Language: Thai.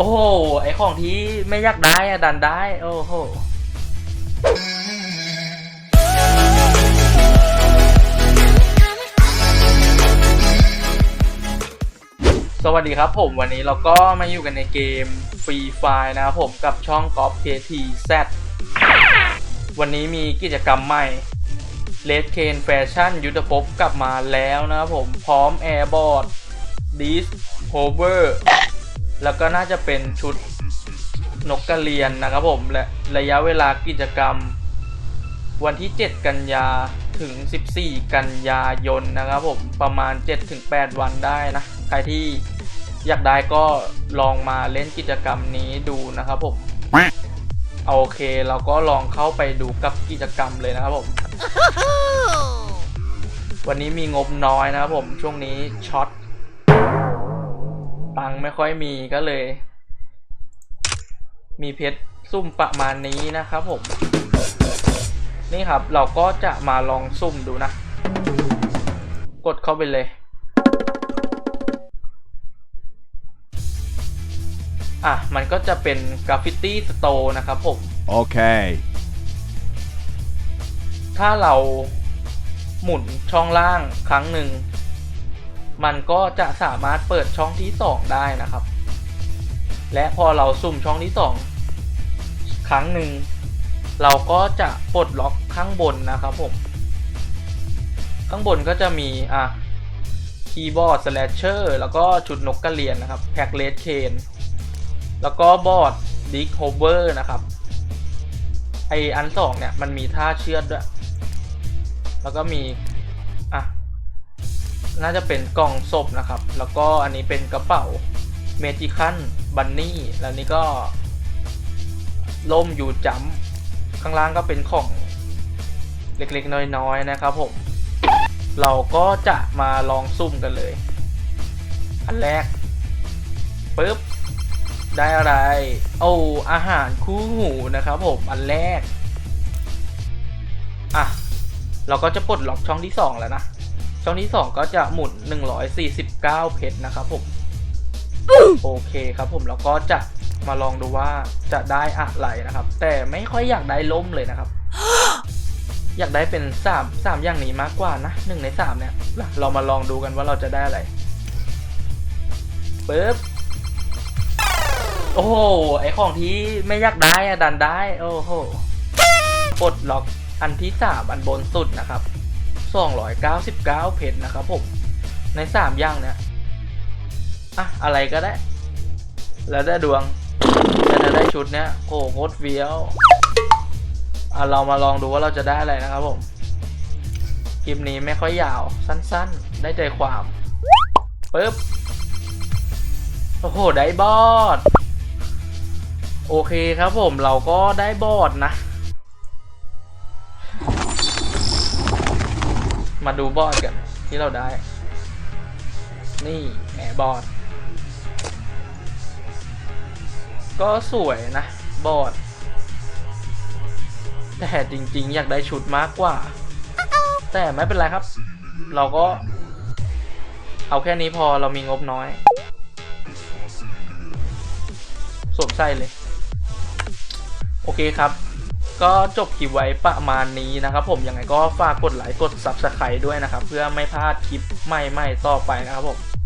โอ้โห ไอของที่ไม่อยากได้อะดันได้ โอ้โหสวัสดีครับผมวันนี้เราก็มาอยู่กันในเกมฟรีไฟนะครับผมกับช่องกอล์ฟเคทีแซวันนี้มีกิจกรรมใหม่เลดเคนแฟชั่นยุทธภพกลับมาแล้วนะครับผมพร้อมแอร์บอร์ดดิสโฮเวอร์ แล้วก็น่าจะเป็นชุดนกกระเรียนนะครับผมและระยะเวลากิจกรรม วันที่ 7 กันยาถึง 14 กันยายนนะครับผมประมาณ 7-8 วันได้นะ ใครที่อยากได้ก็ลองมาเล่นกิจกรรมนี้ดูนะครับผมโอเคเราก็ลองเข้าไปดูกับกิจกรรมเลยนะครับผม วันนี้มีงบน้อยนะครับผมช่วงนี้ช็อตตังค์ ไม่ค่อยมีก็เลย มีเพชรซุ่มประมาณนี้นะครับผม นี่ครับเราก็จะมาลองซุ่มดูนะ กดเข้าไปเลย อะ มันก็จะเป็นกราฟฟิตี้สโตร์นะครับผม Okay. ถ้าเราหมุนช่องล่างครั้งหนึ่ง มันก็จะสามารถเปิดช่องที่สองได้นะครับ และพอเราซุ่มช่องที่สองครั้งหนึ่ง เราก็จะปลดล็อกข้างบนนะครับผม ข้างบนก็จะมีอะคีย์บอร์ดสแลชเชอร์แล้วก็ชุดนกกระเรียนนะครับแพ็กเลสเคนแล้วก็บอร์ดดิกโฮเวอร์นะครับ ไออันสองเนี่ย มันมีท่าเชือดด้วย แล้วก็มี น่าจะเป็นกล่องศพนะครับ แล้วก็อันนี้เป็นกระเป๋าเมจิคันบันนี่ แล้วนี่ก็ล่มอยู่จัมข้างล่างก็เป็นของเล็กๆ น้อยๆ นะครับผม เราก็จะมาลองซุ่มกันเลย อันแรกปึ๊บ ได้อะไร โอ้อาหารคู่หูนะครับผม อันแรก อะ เราก็จะปลดล็อกช่องที่ 2 แล้วนะ ช่องที่ 2 ก็จะหมุน 149 เพชรนะครับผมโอเคครับผมแล้วก็จะมาลองดูว่าจะได้อะไรนะครับ แต่ไม่ค่อยอยากได้ล่มเลยนะครับ อยากได้เป็นสามสามอย่างนี้มากกว่านะหนึ่งในสามเนี่ยเรามาลองดูกันว่าเราจะได้อะไรปึ๊บโอ้โหไอของที่ไม่อยากได้อะดันได้ โอ้โหปลดล็อกอันที่สามอันบนสุดนะครับ สองร้อยเก้าสิบก้าเพชรนะครับผมในสามอย่างเนี่ยอะอะไรก็ได้ แล้วได้ดวงจะได้ชุดเนี้ยโอ้โหโคตรเฟี้ยวอะเรามาลองดูว่าเราจะได้อะไรนะครับผมคลิปนี้ไม่ค่อยยาวสั้นๆ ได้ใจความปึ๊บโอ้โห ได้บอด โอเคครับผมเราก็ได้บอดนะ มาดูบอดกันที่เราได้ นี่แหมบอดก็สวยนะ บอดแต่จริงๆ อยากได้ชุดมากกว่า แต่ไม่เป็นไรครับ เราก็ เอาแค่นี้พอเรามีงบน้อยสวมใส่เลย โอเคครับ ก็จบคลิปไว้ประมาณนี้นะครับผมยังไงก็ฝากกดไลค์กด Subscribe ด้วยนะครับ เพื่อไม่พลาดคลิปใหม่ๆต่อไปนะครับผม